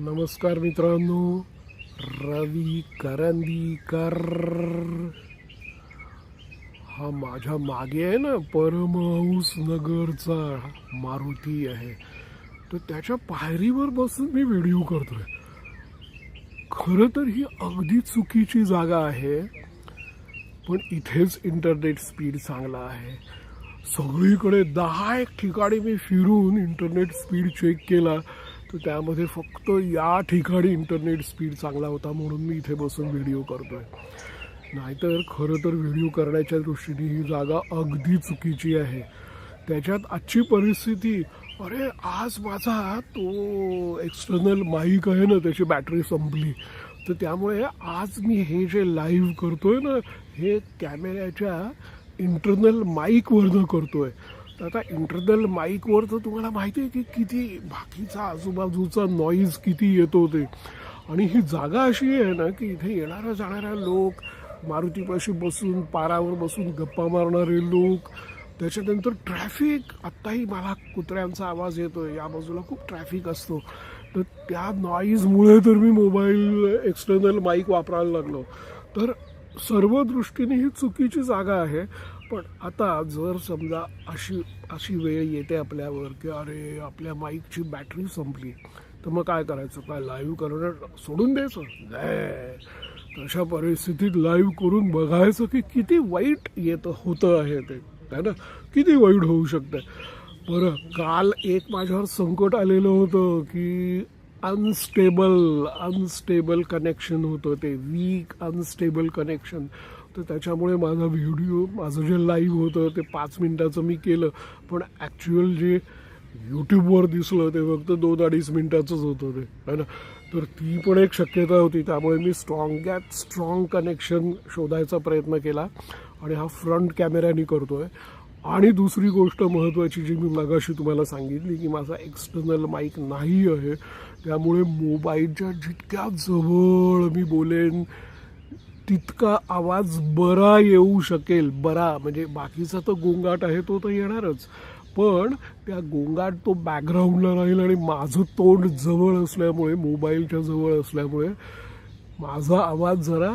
नमस्कार मित्रांनो रवी करंदीकर. हा माझ्या मागे आहे ना परमहंस नगरचा मारुती आहे. तर त्याच्या पायरीवर बसून मी व्हिडिओ करतोय. खरं तर ही अगदी चुकीची जागा आहे पण इथेच इंटरनेट स्पीड चांगला आहे. सगळीकडे दहा एक ठिकाणी मी फिरून इंटरनेट स्पीड चेक केला. तर त्यामध्ये फक्त या ठिकाणी इंटरनेट स्पीड चांगला होता म्हणून मी इथे बसून व्हिडिओ करतो आहे नाहीतर खरं तर व्हिडिओ करण्याच्या दृष्टीने ही जागा अगदी चुकीची आहे. त्याच्यात आजची परिस्थिती अरे आज माझा तो एक्सटर्नल माईक आहे ना त्याची बॅटरी संपली. तर त्यामुळे आज मी हे जे लाईव्ह करतोय ना हे कॅमेऱ्याच्या इंटरनल माईकवरनं करतो आहे तर आता इंटरनल माईकवर तर तुम्हाला माहिती आहे की किती बाकीचा आजूबाजूचा नॉईज किती येतो ते. आणि ही जागा अशी आहे ना की इथे येणाऱ्या जाणाऱ्या लोक मारुतीपाशी बसून पारावर बसून गप्पा मारणारे लोक त्याच्यानंतर ट्रॅफिक आत्ताही मला कुत्र्यांचा आवाज येतोय. या बाजूला खूप ट्रॅफिक असतो. तर त्या नॉईजमुळे तर मी मोबाईल एक्सटर्नल माईक वापरायला लागलो. तर सर्व दृष्टीने ही चुकीची जागा आहे. पण आता जर समजा अशी अशी वेळ येते आपल्यावर की अरे आपल्या माईकची बॅटरी संपली तर मग काय करायचं? काय लाईव्ह करणं सोडून द्यायचं नाही. तशा परिस्थितीत लाईव्ह करून बघायचं की किती वाईट येत होतं आहे ते. है ना? किती वाईट होऊ शकतं बरं काल एक माझ्यावर संकट आलेलं होतं की अनस्टेबल अनस्टेबल कनेक्शन होतं ते. वीक अनस्टेबल कनेक्शन तर त्याच्यामुळे माझा व्हिडिओ माझं जे लाईव्ह होतं ते पाच मिनटाचं मी केलं. पण ॲक्च्युअल जे यूट्यूबवर दिसलं ते फक्त दोन अडीच मिनटाचंच होतं ते. है ना? तर ती पण एक शक्यता होती. त्यामुळे मी स्ट्रॉंगॅत स्ट्रॉंग कनेक्शन शोधायचा प्रयत्न केला. आणि हा फ्रंट कॅमेऱ्याने करतो आहे आणि दुसरी गोष्ट महत्त्वाची जी मी मगाशी तुम्हाला सांगितली की माझा एक्सटर्नल माईक नाही आहे. त्यामुळे मोबाईलच्या जितक्या जवळ मी बोलेन तितका आवाज बरा येऊ शकेल. बरा म्हणजे बाकीचा तर गोंगाट आहे तो तर येणारच. पण त्या गोंगाट तो बॅकग्राऊंडला राहील आणि माझं तोंड जवळ असल्यामुळे मोबाईलच्या जवळ असल्यामुळे माझा आवाज जरा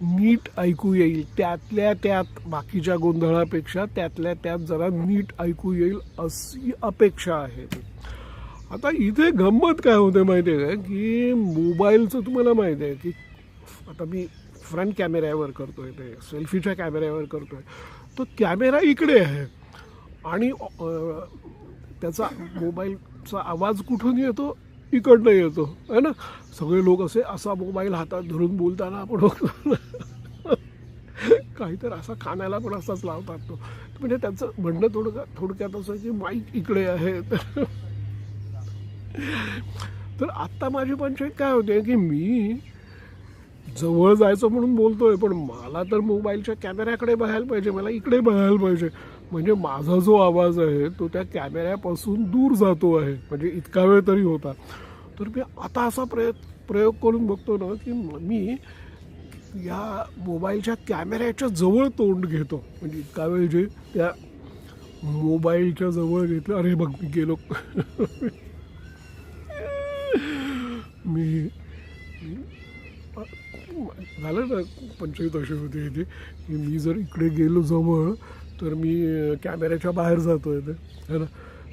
नीट ऐकू येईल. त्यातल्या त्यात बाकीच्या गोंधळापेक्षा त्यातल्या त्यात जरा नीट ऐकू येईल अशी अपेक्षा आहे. आता इथे गंमत काय होते माहिती आहे का की मोबाईलचं तुम्हाला माहिती आहे की आता मी फ्रंट कॅमेऱ्यावर करतो आहे ते सेल्फीच्या कॅमेऱ्यावर करतो आहे तो कॅमेरा इकडे आहे. आणि त्याचा मोबाईलचा आवाज कुठून येतो? इकडनं येतो. है ना? सगळे लोक असे असा मोबाईल हातात धरून बोलताना आपण बघतो काहीतर असा खाण्याला पण असाच लावतात तो. म्हणजे त्याचं म्हणणं थोडं थोडक्यात असं की माईक इकडे आहे. तर आत्ता माझी पंचायत काय होते की मी जवळ जायचं म्हणून बोलतोय पण मला तर मोबाईलच्या कॅमेऱ्याकडे बघायला पाहिजे मला इकडे बघायला पाहिजे. म्हणजे माझा जो आवाज आहे तो त्या कॅमेऱ्यापासून दूर जातो आहे. म्हणजे इतका वेळ तरी होता. तर मी आता असा प्रय प्रयोग करून बघतो ना की मी या मोबाईलच्या कॅमेऱ्याच्या जवळ तोंड घेतो. म्हणजे इतका वेळ जे त्या मोबाईलच्या जवळ घेतलं अरे बघ मी गेलो. मी झालं ना पंचायत अशी होती इथे की मी जर इकडे गेलो जवळ तर मी कॅमेऱ्याच्या बाहेर जातो आहे है ना?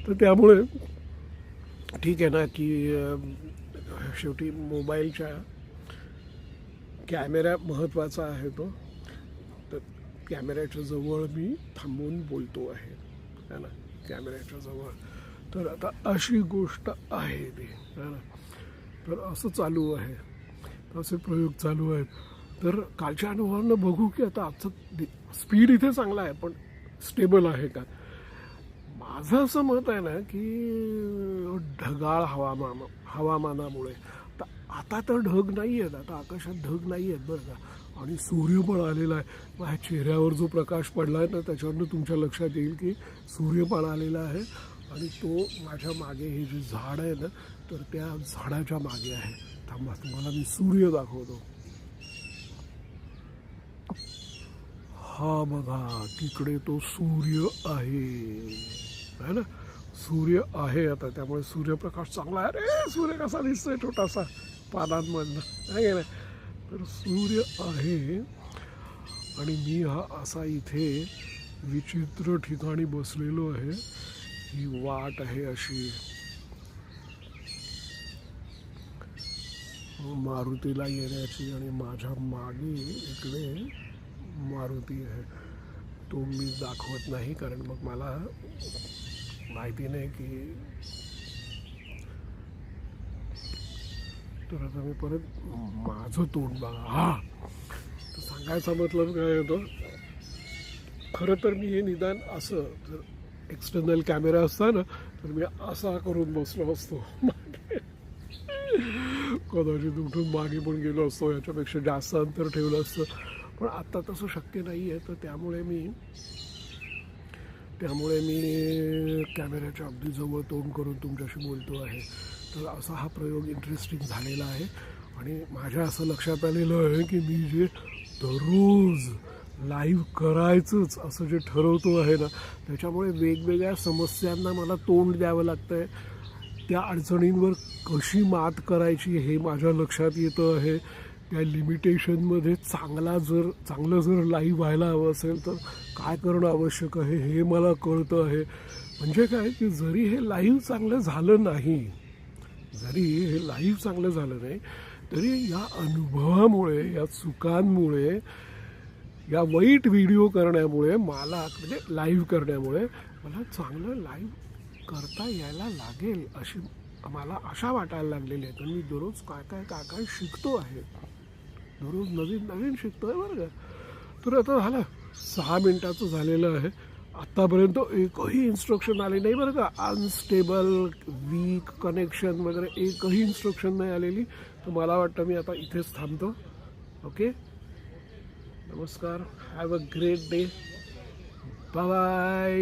तर त्यामुळे ठीक आहे ना की शेवटी मोबाईलच्या कॅमेरा महत्त्वाचा आहे तो. तर कॅमेऱ्याच्या जवळ मी थांबून बोलतो आहे है ना? कॅमेऱ्याच्या जवळ. तर आता अशी गोष्ट आहे ती है ना? तर असं चालू आहे. असे प्रयोग चालू आहेत. तर कालच्या अनुभवानं बघू की आता आजचं स्पीड इथे चांगला आहे पण स्टेबल आहे का? माझं असं मत आहे ना की ढगाळ हवामान हवामानामुळे. तर आता तर ढग नाही आहेत आता आकाशात ढग नाही आहेत बरं का. आणि सूर्य पण आलेला आहे. माझ्या चेहऱ्यावर जो प्रकाश पडला आहे ना त्याच्यावरनं तुमच्या लक्षात येईल की सूर्य पण आलेला आहे. आणि तो माझ्या मागे हे जे झाड आहे ना तर त्या झाडाच्या मागे आहे. थांबा तुम्हाला मी सूर्य दाखवतो. हा बघा तिकडे तो सूर्य आहे. है ना? सूर्य आहे आता त्यामुळे सूर्यप्रकाश चांगला आहे. अरे सूर्य कसा दिसतोय छोटासा? पानांमधनं. आहे ना नाही? तर सूर्य आहे. आणि मी हा असा इथे विचित्र ठिकाणी बसलेलो आहे. ही वाट आहे अशी. मारुतीला येण्याची आणि माझ्या मागे इकडे मारुती आहे. तो मी दाखवत नाही कारण मग मला माहिती नाही की तर आता मी परत माझं तोंड बघा. हा. तर सांगायचा मतलब काय होतो? खरं तर मी हे निदान असं जर एक्सटर्नल कॅमेरा असता ना तर मी असा करून बसलो असतो. कदाचित उठून मागे पण गेलो असतो याच्यापेक्षा जास्त अंतर ठेवलं असतं. पण आत्ता तसं शक्य नाही आहे तर त्यामुळे मी त्यामुळे मी कॅमेऱ्याच्या अगदी जवळ तोंड करून तुमच्याशी बोलतो आहे. तर असा हा प्रयोग इंटरेस्टिंग झालेला आहे. आणि माझ्या असं लक्षात आलेलं आहे की मी जे दररोज लाईव्ह करायचंच असं जे ठरवतो आहे ना त्याच्यामुळे वेगवेगळ्या समस्यांना मला तोंड द्यावं लागतं आहे त्या अडचणींवर कशी मात करायची हे माझ्या लक्षात येतं आहे. त्या लिमिटेशनमध्ये चांगला जर चांगलं जर लाईव्ह व्हायला हवं असेल तर काय करणं आवश्यक आहे हे मला कळतं आहे. म्हणजे काय की जरी हे लाईव्ह चांगलं झालं नाही जरी हे लाईव्ह चांगलं झालं नाही तरी या अनुभवामुळे या चुकांमुळे या वाईट व्हिडिओ करण्यामुळे मला म्हणजे लाईव्ह करण्यामुळे मला चांगलं लाईव्ह करता यायला लागेल अशी मला आशा वाटायला लागलेली आहे. तर मी दररोज काय काय काय काय शिकतो आहे. दररोज नवीन नवीन शिकतो आहे बरं का. तर आता झालं सहा मिनटाचं झालेलं आहे. आत्तापर्यंत एकही इन्स्ट्रक्शन आले नाही बरं का. अनस्टेबल वीक कनेक्शन वगैरे एकही इन्स्ट्रक्शन नाही आलेली. तर मला वाटतं मी आता इथेच थांबतो. ओके नमस्कार. Have a great day bye